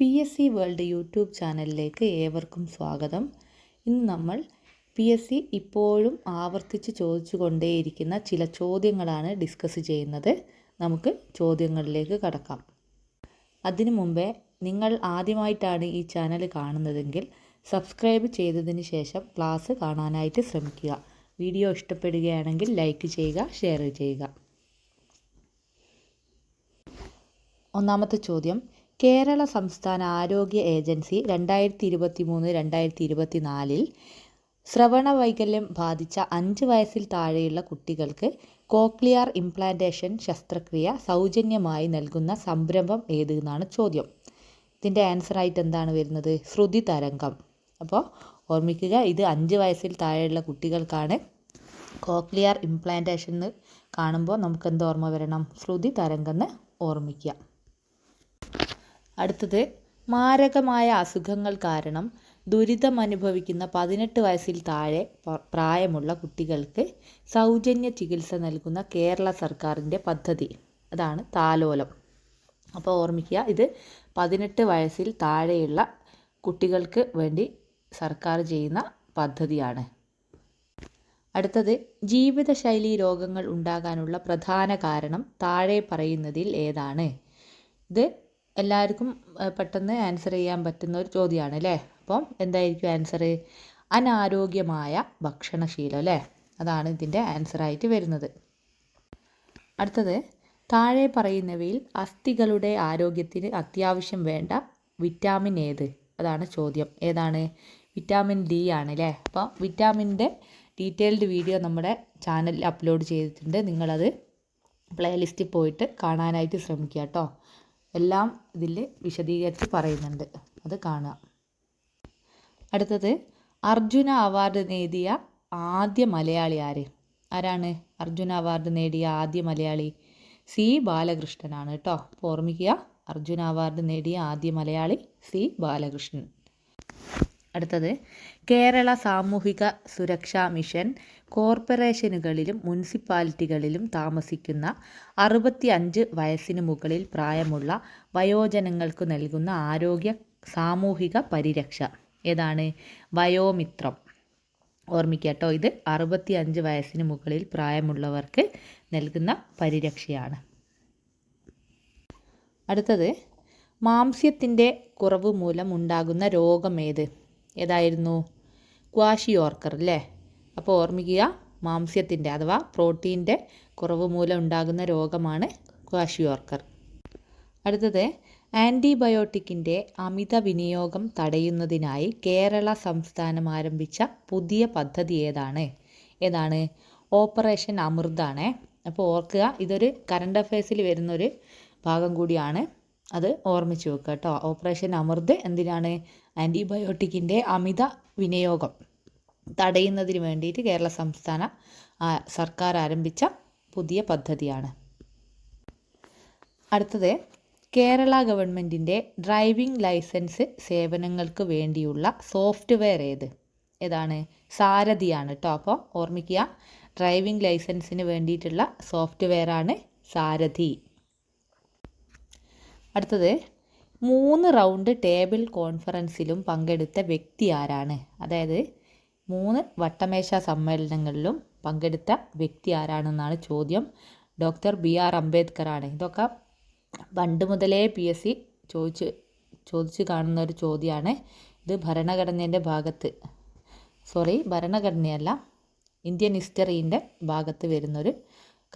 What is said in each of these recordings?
P S C world YouTube ചാനലിലേക്ക് ഏവർക്കും സ്വാഗതം. ഇന്ന് നമ്മൾ പി എസ് സി ഇപ്പോഴും ആവർത്തിച്ച് ചോദിച്ചു കൊണ്ടേയിരിക്കുന്ന ചില ചോദ്യങ്ങളാണ് ഡിസ്കസ് ചെയ്യുന്നത്. നമുക്ക് ചോദ്യങ്ങളിലേക്ക് കടക്കാം. അതിനു മുമ്പേ നിങ്ങൾ ആദ്യമായിട്ടാണ് ഈ ചാനൽ കാണുന്നതെങ്കിൽ സബ്സ്ക്രൈബ് ചെയ്തതിന് ശേഷം ക്ലാസ് കാണാനായിട്ട് ശ്രമിക്കുക. വീഡിയോ ഇഷ്ടപ്പെടുകയാണെങ്കിൽ ലൈക്ക് ചെയ്യുക ഷെയർ ചെയ്യുക. ഒന്നാമത്തെ ചോദ്യം കേരള സംസ്ഥാന ആരോഗ്യ ഏജൻസി രണ്ടായിരത്തി ഇരുപത്തി മൂന്ന് രണ്ടായിരത്തി ഇരുപത്തി നാലിൽ ശ്രവണ വൈകല്യം ബാധിച്ച അഞ്ച് വയസ്സിൽ താഴെയുള്ള കുട്ടികൾക്ക് കോക്ലിയാർ ഇംപ്ലാന്റേഷൻ ശസ്ത്രക്രിയ സൗജന്യമായി നൽകുന്ന സംരംഭം ഏത് എന്നാണ് ചോദ്യം. ഇതിന്റെ ആൻസറായിട്ട് എന്താണ് വരുന്നത്? ശ്രുതി തരംഗം. അപ്പോൾ ഓർമ്മിക്കുക ഇത് അഞ്ച് വയസ്സിൽ താഴെയുള്ള കുട്ടികൾക്കാണ് കോക്ലിയാർ ഇംപ്ലാന്റേഷൻ എന്ന് കാണുമ്പോൾ നമുക്ക് എന്ത് ഓർമ്മ വരണം? ശ്രുതി തരംഗം എന്ന് ഓർമ്മിക്കുക. അടുത്തത് മാരകമായ അസുഖങ്ങൾ കാരണം ദുരിതമനുഭവിക്കുന്ന പതിനെട്ട് വയസ്സിൽ താഴെ പ്രായമുള്ള കുട്ടികൾക്ക് സൗജന്യ ചികിത്സ നൽകുന്ന കേരള സർക്കാരിന്റെ പദ്ധതി. അതാണ് താലോലം. അപ്പോൾ ഓർമ്മിക്കുക ഇത് പതിനെട്ട് വയസ്സിൽ താഴെയുള്ള കുട്ടികൾക്ക് വേണ്ടി സർക്കാർ ചെയ്യുന്ന പദ്ധതിയാണ്. അടുത്തത് ജീവിതശൈലി രോഗങ്ങൾ ഉണ്ടാകാനുള്ള പ്രധാന കാരണം താഴെ പറയുന്നതിൽ ഏതാണ്? ഇത് എല്ലാവർക്കും പെട്ടെന്ന് ആൻസർ ചെയ്യാൻ പറ്റുന്ന ഒരു ചോദ്യമാണ് അല്ലേ അപ്പം എന്തായിരിക്കും ആൻസർ അനാരോഗ്യമായ ഭക്ഷണശീലം അല്ലേ അതാണ് ഇതിന്റെ ആൻസറായിട്ട് വരുന്നത്. അടുത്തത് താഴെ പറയുന്നവയിൽ അസ്ഥികളുടെ ആരോഗ്യത്തിന് അത്യാവശ്യം വേണ്ട വിറ്റാമിൻ ഏത്? അതാണ് ചോദ്യം. ഏതാണ്? വിറ്റാമിൻ ഡി ആണ് അല്ലേ അപ്പോൾ വിറ്റാമിന്റെ ഡീറ്റെയിൽഡ് വീഡിയോ നമ്മുടെ ചാനലിൽ അപ്ലോഡ് ചെയ്തിട്ടുണ്ട്. നിങ്ങളത് പ്ലേലിസ്റ്റിൽ പോയിട്ട് കാണാനായിട്ട് ശ്രമിക്കുക കേട്ടോ എല്ലാം ഇതിൽ വിശദീകരിച്ച് പറയുന്നുണ്ട്. അത് കാണുക. അടുത്തത് അർജുന അവാർഡ് നേടിയ ആദ്യ മലയാളി ആര്? ആരാണ്? അർജുന അവാർഡ് നേടിയ ആദ്യ മലയാളി? സി ബാലകൃഷ്ണനാണ് കേട്ടോ. അപ്പോൾ ഓർമ്മിക്കുക അർജുന അവാർഡ് നേടിയ ആദ്യ മലയാളി സി ബാലകൃഷ്ണൻ. അടുത്തത് കേരള സാമൂഹിക സുരക്ഷാ മിഷൻ കോർപ്പറേഷനുകളിലും മുനിസിപ്പാലിറ്റികളിലും താമസിക്കുന്ന അറുപത്തി അഞ്ച് വയസ്സിന് മുകളിൽ പ്രായമുള്ള വയോജനങ്ങൾക്ക് നൽകുന്ന ആരോഗ്യ സാമൂഹിക പരിരക്ഷ. ഏതാണ്? വയോമിത്രം. ഓർമ്മിക്കട്ടോ ഇത് അറുപത്തി അഞ്ച് വയസ്സിന് മുകളിൽ പ്രായമുള്ളവർക്ക് നൽകുന്ന പരിരക്ഷയാണ്. അടുത്തത് മാംസ്യത്തിന്റെ കുറവ് മൂലം ഉണ്ടാകുന്ന രോഗം ഏത്? ഏതായിരുന്നു? ക്വാഷിയോർക്കർ അല്ലേ? അപ്പോൾ ഓർമ്മിക്കുക മാംസ്യത്തിന്റെ അഥവാ പ്രോട്ടീന്റെ കുറവ് മൂലം ഉണ്ടാകുന്ന രോഗമാണ് ക്വാഷിയോർക്കർ അടുത്തത് ആന്റിബയോട്ടിക്കിന്റെ അമിത വിനിയോഗം തടയുന്നതിനായി കേരള സംസ്ഥാനം ആരംഭിച്ച പുതിയ പദ്ധതി ഏതാണ്? ഏതാണ്? ഓപ്പറേഷൻ അമൃതാണ്. അപ്പോൾ ഓർക്കുക ഇതൊരു കറണ്ട് അഫയേഴ്സിൽ വരുന്നൊരു ഭാഗം കൂടിയാണ് അത് ഓർമ്മിച്ച് വെക്കുക കേട്ടോ. ഓപ്പറേഷൻ അമൃത് എന്തിനാണ്? ആന്റിബയോട്ടിക്കിന്റെ അമിത വിനിയോഗം തടയുന്നതിന് വേണ്ടിയിട്ട് കേരള സംസ്ഥാന സർക്കാർ ആരംഭിച്ച പുതിയ പദ്ധതിയാണ്. അടുത്തത് കേരള ഗവൺമെന്റിന്റെ ഡ്രൈവിംഗ് ലൈസൻസ് സേവനങ്ങൾക്ക് വേണ്ടിയുള്ള സോഫ്റ്റ്വെയർ ഏത്? ഏതാണ്? സാരഥിയാണ് കേട്ടോ. അപ്പോൾ ഓർമ്മിക്കുക ഡ്രൈവിംഗ് ലൈസൻസിന് വേണ്ടിയിട്ടുള്ള സോഫ്റ്റ്വെയറാണ് സാരഥി. അടുത്തത് മൂന്ന് റൗണ്ട് ടേബിൾ കോൺഫറൻസിലും പങ്കെടുത്ത വ്യക്തി ആരാണ്? അതായത് മൂന്ന് വട്ടമേശ സമ്മേളനങ്ങളിലും പങ്കെടുത്ത വ്യക്തി ആരാണെന്നാണ് ചോദ്യം. ഡോക്ടർ ബി ആർ അംബേദ്കർ ആണ് ഇതൊക്കെ പണ്ട് മുതലേ പി എസ് സി ചോദിച്ച് ചോദിച്ച് കാണുന്ന ഒരു ചോദ്യമാണ്. ഇത് ഭരണഘടനേന്റെ ഭാഗത്ത് സോറി ഭരണഘടനയല്ല ഇന്ത്യൻ ഹിസ്റ്ററീന്റെ ഭാഗത്ത് വരുന്നൊരു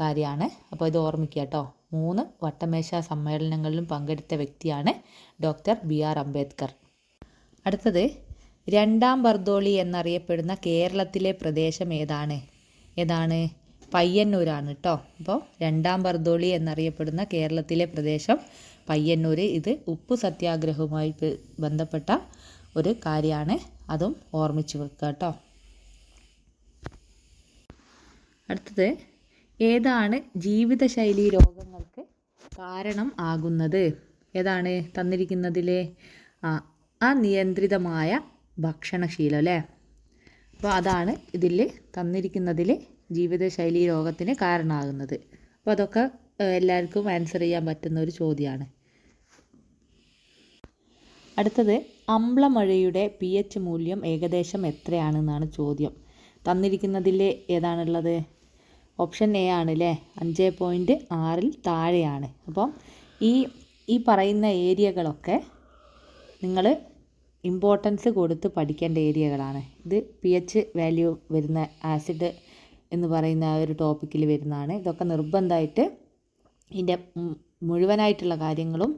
കാര്യമാണ്. അപ്പോൾ ഇത് ഓർമ്മിക്കുക കേട്ടോ. മൂന്ന് വട്ടമേശ സമ്മേളനങ്ങളിലും പങ്കെടുത്ത വ്യക്തിയാണ് ഡോക്ടർ ബി ആർ അംബേദ്കർ. അടുത്തത് രണ്ടാം ബർദോളി എന്നറിയപ്പെടുന്ന കേരളത്തിലെ പ്രദേശം ഏതാണ്? ഏതാണ്? പയ്യന്നൂരാണ് കേട്ടോ അപ്പോൾ രണ്ടാം ബർദോളി എന്നറിയപ്പെടുന്ന കേരളത്തിലെ പ്രദേശം പയ്യന്നൂർ ഇത് ഉപ്പ് സത്യാഗ്രഹവുമായി ബന്ധപ്പെട്ട ഒരു കാര്യമാണ്. അതും ഓർമ്മിച്ച് വെക്കുക കേട്ടോ അടുത്തത് ഏതാണ് ജീവിതശൈലി രോഗങ്ങൾക്ക് കാരണം ആകുന്നത്? ഏതാണ് തന്നിരിക്കുന്നതിലെ ആ അനിയന്ത്രിതമായ ഭക്ഷണശീലം അല്ലേ? അപ്പോൾ അതാണ് ഇതിൽ തന്നിരിക്കുന്നതിൽ ജീവിതശൈലി രോഗത്തിന് കാരണമാകുന്നത്. അപ്പോൾ അതൊക്കെ എല്ലാവർക്കും ആൻസർ ചെയ്യാൻ പറ്റുന്ന ഒരു ചോദ്യമാണ്. അടുത്തത് അമ്ലമഴയുടെ പി എച്ച് മൂല്യം ഏകദേശം എത്രയാണെന്നാണ് ചോദ്യം. തന്നിരിക്കുന്നതിൽ ഏതാണുള്ളത്? ഓപ്ഷൻ എ ആണ് അല്ലേ അഞ്ച് പോയിന്റ് ആറിൽ താഴെയാണ്. അപ്പം ഈ ഈ പറയുന്ന ഏരിയകളൊക്കെ നിങ്ങൾ ഇമ്പോർട്ടൻസ് കൊടുത്ത് പഠിക്കേണ്ട ഏരിയകളാണ്. ഇത് പി എച്ച് വാല്യൂ വരുന്ന ആസിഡ് എന്ന് പറയുന്ന ആ ഒരു ടോപ്പിക്കിൽ വരുന്നതാണ്. ഇതൊക്കെ നിർബന്ധമായിട്ട് ഇതിന്റെ മുഴുവനായിട്ടുള്ള കാര്യങ്ങളും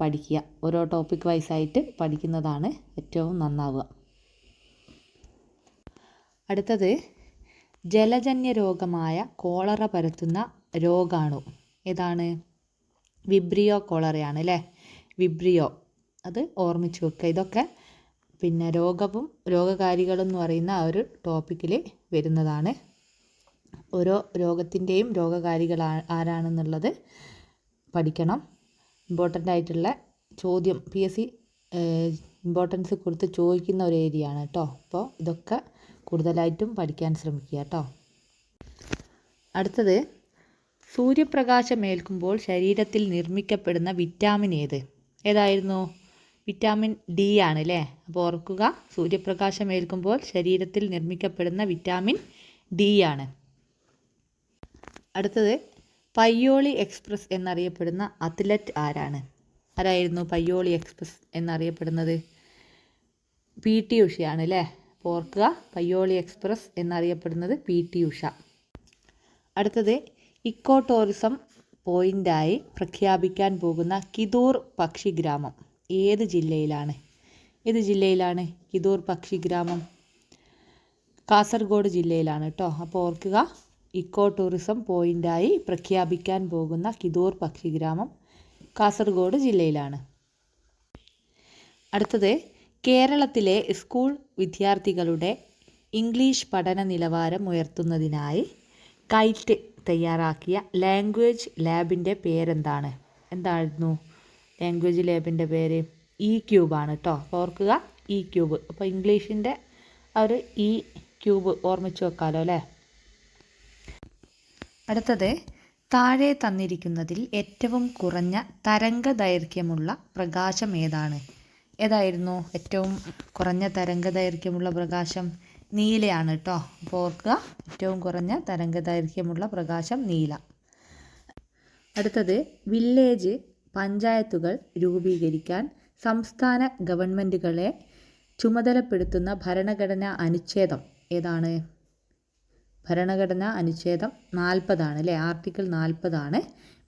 പഠിക്കുക. ഓരോ ടോപ്പിക് വൈസായിട്ട് പഠിക്കുന്നതാണ് ഏറ്റവും നന്നാവുക. അടുത്തത് ജലജന്യ രോഗമായ കോളറ പരത്തുന്ന രോഗാണു. ഏതാണ്? വിബ്രിയോ കോളറയാണ് അല്ലേ? വിബ്രിയോ. അത് ഓർമ്മിച്ചു വെക്കുക ഇതൊക്കെ പിന്നെ രോഗവും രോഗകാരികളും എന്ന് പറയുന്ന ആ ഒരു ടോപ്പിക്കിൽ വരുന്നതാണ്. ഓരോ രോഗത്തിന്റെയും രോഗകാരികൾ ആരാണെന്നുള്ളത് പഠിക്കണം. ഇമ്പോർട്ടന്റ് ആയിട്ടുള്ള ചോദ്യം. പി എസ് സി ഇമ്പോർട്ടൻസ് കൊടുത്ത് ചോദിക്കുന്ന ഒരു ഏരിയ ആണ് കേട്ടോ അപ്പോൾ ഇതൊക്കെ കൂടുതലായിട്ടും പഠിക്കാൻ ശ്രമിക്കുക കേട്ടോ അടുത്തത് സൂര്യപ്രകാശം ഏൽക്കുമ്പോൾ ശരീരത്തിൽ നിർമ്മിക്കപ്പെടുന്ന വിറ്റാമിൻ ഏത്? ഏതായിരുന്നു? വിറ്റാമിൻ ഡി ആണ് അല്ലേ അപ്പോൾ ഓർക്കുക സൂര്യപ്രകാശം ഏൽക്കുമ്പോൾ ശരീരത്തിൽ നിർമ്മിക്കപ്പെടുന്ന വിറ്റാമിൻ ഡി ആണ്. അടുത്തത് പയ്യോളി എക്സ്പ്രസ് എന്നറിയപ്പെടുന്ന അത്ലറ്റ് ആരാണ്? ആരായിരുന്നു പയ്യോളി എക്സ്പ്രസ് എന്നറിയപ്പെടുന്നത്? പി ടി ഉഷയാണ് അല്ലേ? ഓർക്കുക പയ്യോളി എക്സ്പ്രസ് എന്നറിയപ്പെടുന്നത് പി ടി ഉഷ. അടുത്തത് ഇക്കോ ടൂറിസം പോയിന്റായി പ്രഖ്യാപിക്കാൻ പോകുന്ന കിദൂർ പക്ഷിഗ്രാമം ഏത് ജില്ലയിലാണ്? ഏത് ജില്ലയിലാണ് കിദൂർ പക്ഷിഗ്രാമം കാസർഗോഡ് ജില്ലയിലാണ് കേട്ടോ. അപ്പോൾ ഓർക്കുക ഇക്കോ ടൂറിസം പോയിന്റായി പ്രഖ്യാപിക്കാൻ പോകുന്ന കിദൂർ പക്ഷിഗ്രാമം കാസർഗോഡ് ജില്ലയിലാണ്. അടുത്തത് കേരളത്തിലെ സ്കൂൾ വിദ്യാർത്ഥികളുടെ ഇംഗ്ലീഷ് പഠന നിലവാരം ഉയർത്തുന്നതിനായി കൈറ്റ് തയ്യാറാക്കിയ ലാംഗ്വേജ് ലാബിന്റെ പേരെന്താണ്? എന്തായിരുന്നു ലാംഗ്വേജ് ലാബിന്റെ പേര്? ഇ ക്യൂബാണ് കേട്ടോ ഓർക്കുക ഇ ക്യൂബ് അപ്പോൾ ഇംഗ്ലീഷിന്റെ ആ ഒരു ഇ ക്യൂബ് ഓർമ്മിച്ച് വെക്കാമല്ലോ അല്ലേ? അടുത്തത് താഴെ തന്നിരിക്കുന്നതിൽ ഏറ്റവും കുറഞ്ഞ തരംഗ ദൈർഘ്യമുള്ള പ്രകാശം ഏതാണ്? ഏതായിരുന്നു ഏറ്റവും കുറഞ്ഞ തരംഗ ദൈർഘ്യമുള്ള പ്രകാശം? നീലയാണ് കേട്ടോ അപ്പോൾ ഓർക്കുക ഏറ്റവും കുറഞ്ഞ തരംഗ ദൈർഘ്യമുള്ള പ്രകാശം നീല. അടുത്തത് വില്ലേജ് പഞ്ചായത്തുകൾ രൂപീകരിക്കാൻ സംസ്ഥാന ഗവൺമെന്റുകളെ ചുമതലപ്പെടുത്തുന്ന ഭരണഘടനാ അനുച്ഛേദം ഏതാണ്? ഭരണഘടനാ അനുച്ഛേദം നാൽപ്പതാണ് അല്ലേ? ആർട്ടിക്കിൾ നാൽപ്പതാണ്.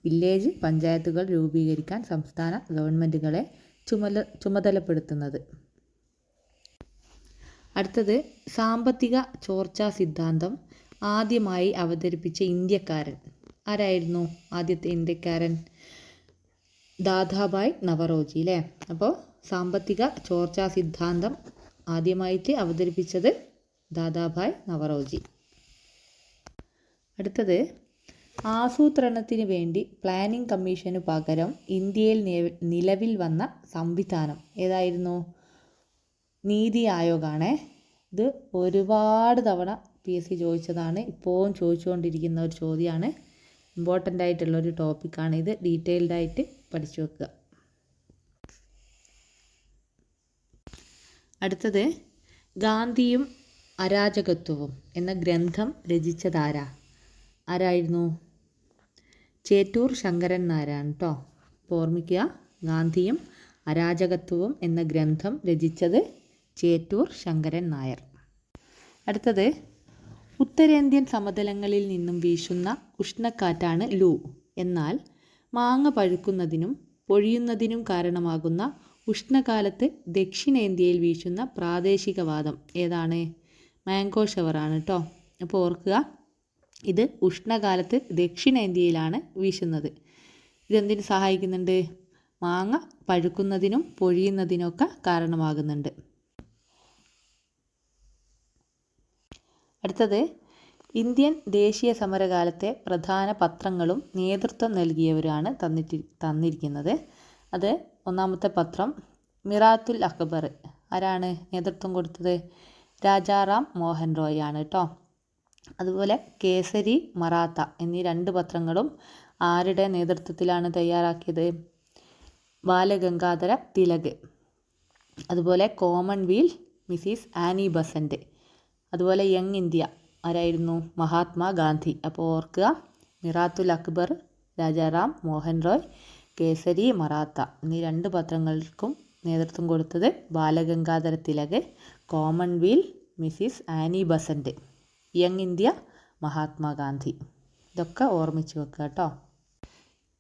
വില്ലേജ് പഞ്ചായത്തുകൾ രൂപീകരിക്കാൻ സംസ്ഥാന ഗവൺമെന്റുകളെ ചുമല ചുമതലപ്പെടുത്തുന്നത്. അടുത്തത് സാമ്പത്തിക ചോർച്ചാ സിദ്ധാന്തം ആദ്യമായി അവതരിപ്പിച്ച ഇന്ത്യക്കാരൻ. ആരായിരുന്നു ആദ്യത്തെ ഇന്ത്യക്കാരൻ? ദാദാഭായ് നവറോജി അല്ലേ? അപ്പോൾ സാമ്പത്തിക ചോർച്ചാ സിദ്ധാന്തം ആദ്യമായിട്ട് അവതരിപ്പിച്ചത് ദാദാഭായ് നവറോജി. അടുത്തത് ആസൂത്രണത്തിന് വേണ്ടി പ്ലാനിംഗ് കമ്മീഷന് പകരം ഇന്ത്യയിൽ നിലവിൽ വന്ന സംവിധാനം ഏതായിരുന്നു? നീതി ആയോഗാണ്. ഇത് ഒരുപാട് തവണ പി എസ് സി ചോദിച്ചതാണ്. ഇപ്പോഴും ചോദിച്ചുകൊണ്ടിരിക്കുന്ന ഒരു ചോദ്യമാണ്. ഇമ്പോർട്ടന്റ് ആയിട്ടുള്ള ഒരു ടോപ്പിക്കാണ് ഇത്. ഡീറ്റെയിൽഡ് ആയിട്ട് പഠിച്ചു വെക്കുക. അടുത്തത് ഗാന്ധിയും അരാജകത്വവും എന്ന ഗ്രന്ഥം രചിച്ചതാരാ? ആരായിരുന്നു? ചേറ്റൂർ ശങ്കരൻ നായരാണ് കേട്ടോ അപ്പോൾ ഓർമ്മിക്കുക ഗാന്ധിയും അരാജകത്വവും എന്ന ഗ്രന്ഥം രചിച്ചത് ചേറ്റൂർ ശങ്കരൻ നായർ. അടുത്തത് ഉത്തരേന്ത്യൻ സമതലങ്ങളിൽ നിന്നും വീശുന്ന ഉഷ്ണക്കാറ്റാണ് ലൂ. എന്നാൽ മാങ്ങ പഴുക്കുന്നതിനും പൊഴിയുന്നതിനും കാരണമാകുന്ന ഉഷ്ണകാലത്ത് ദക്ഷിണേന്ത്യയിൽ വീശുന്ന പ്രാദേശികവാദം ഏതാണ്? മാംഗോ ഷവറാണ് കേട്ടോ അപ്പോൾ ഓർക്കുക ഇത് ഉഷ്ണകാലത്ത് ദക്ഷിണേന്ത്യയിലാണ് വീശുന്നത്. ഇതെന്തിനു സഹായിക്കുന്നുണ്ട്? മാങ്ങ പഴുക്കുന്നതിനും പൊഴിയുന്നതിനൊക്കെ കാരണമാകുന്നുണ്ട്. അടുത്തത് ഇന്ത്യൻ ദേശീയ സമരകാലത്തെ പ്രധാന പത്രങ്ങളും നേതൃത്വം നൽകിയവരാണ് തന്നിട്ട് തന്നിരിക്കുന്നത്. അത് ഒന്നാമത്തെ പത്രം മിറാത്തുൽ അക്ബർ. ആരാണ് നേതൃത്വം കൊടുത്തത്? രാജാറാം മോഹൻ റോയ് ആണ് കേട്ടോ അതുപോലെ കേസരി മറാത്ത എന്നീ രണ്ട് പത്രങ്ങളും ആരുടെ നേതൃത്വത്തിലാണ് തയ്യാറാക്കിയത്? ബാലഗംഗാധര തിലക്. അതുപോലെ common weal Mrs Annie Besant. അതുപോലെ യങ് ഇന്ത്യ ആരായിരുന്നു? മഹാത്മാഗാന്ധി അപ്പോൾ ഓർക്കുക മിറാത്തുൽ അക്ബർ രാജാറാം മോഹൻ റോയ് കേസരി മറാത്ത എന്നീ രണ്ട് പത്രങ്ങൾക്കും നേതൃത്വം കൊടുത്തത് Bal Gangadhar Tilak common weal Mrs Annie Besant. Young India Mahatma Gandhi. ഇതൊക്കെ ഓർമ്മിച്ച് വെക്കുക കേട്ടോ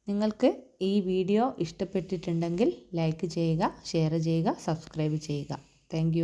നിങ്ങൾക്ക് ഈ വീഡിയോ ഇഷ്ടപ്പെട്ടിട്ടുണ്ടെങ്കിൽ ലൈക്ക് ചെയ്യുക ഷെയർ ചെയ്യുക സബ്സ്ക്രൈബ് ചെയ്യുക. താങ്ക്